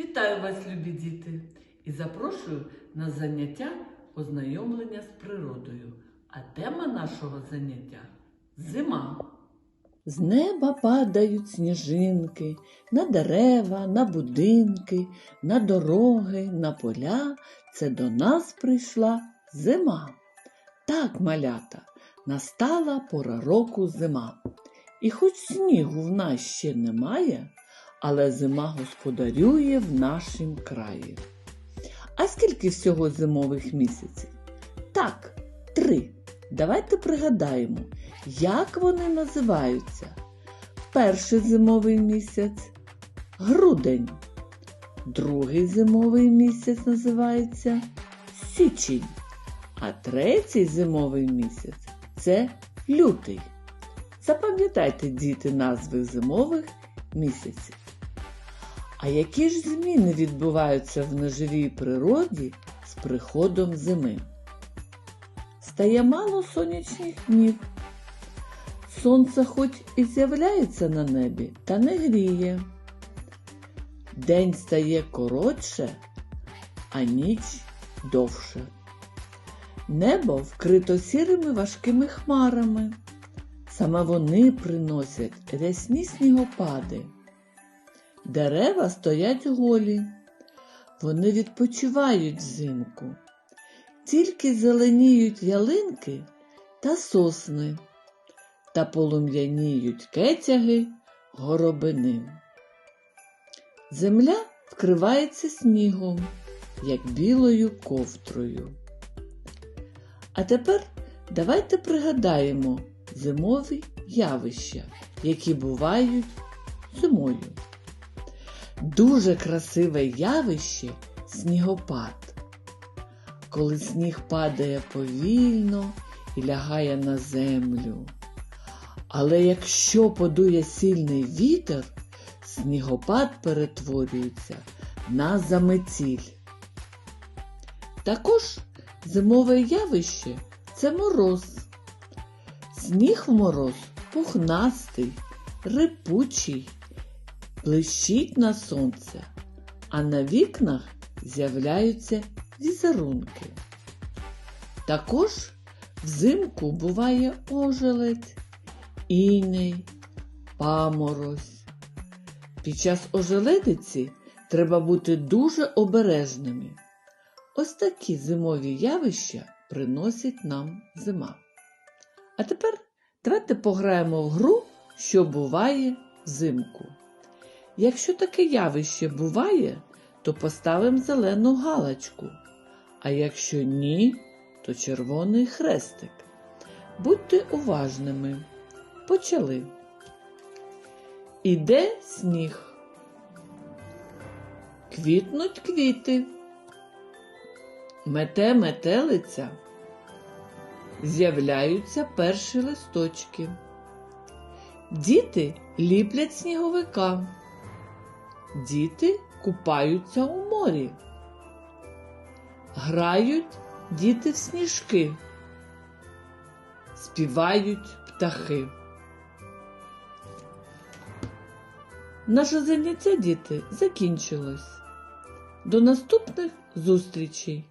Вітаю вас, любі діти, і запрошую на заняття ознайомлення з природою. А тема нашого заняття зима. З неба падають сніжинки на дерева, на будинки, на дороги, на поля. Це до нас прийшла зима. Так, малята, настала пора року зима. І хоч снігу в нас ще немає, але зима господарює в нашім краї. А скільки всього зимових місяців? Так, три. Давайте пригадаємо, як вони називаються? Перший зимовий місяць грудень. Другий зимовий місяць називається січень. А третій зимовий місяць це лютий. Запам'ятайте, діти, назви зимових місяців. А які ж зміни відбуваються в неживій природі з приходом зими? Стає мало сонячних днів. Сонце хоч і з'являється на небі, та не гріє. День стає коротше, а ніч довше. Небо вкрито сірими важкими хмарами. Саме вони приносять рясні снігопади. Дерева стоять голі. Вони відпочивають взимку. Тільки зеленіють ялинки та сосни, та полум'яніють кетяги горобини. Земля вкривається снігом, як білою ковтрою. А тепер давайте пригадаємо зимові явища, які бувають зимою. Дуже красиве явище снігопад. Коли сніг падає повільно і лягає на землю. Але якщо подує сильний вітер, снігопад перетворюється на заметіль. Також зимове явище це мороз. Сніг в мороз пухнастий, рипучий, блищить на сонце, а на вікнах з'являються візерунки. Також взимку буває ожеледь, іней, паморозь. Під час ожеледиці треба бути дуже обережними. Ось такі зимові явища приносить нам зима. А тепер давайте пограємо в гру, що буває взимку. Якщо таке явище буває, то поставимо зелену галочку, а якщо ні, то червоний хрестик. Будьте уважними. Почали. Іде сніг. Квітнуть квіти. Мете метелиця. З'являються перші листочки. Діти ліплять сніговика. Діти купаються у морі. Грають діти в сніжки. Співають птахи. Наше заняття, діти, закінчилось. До наступних зустрічей!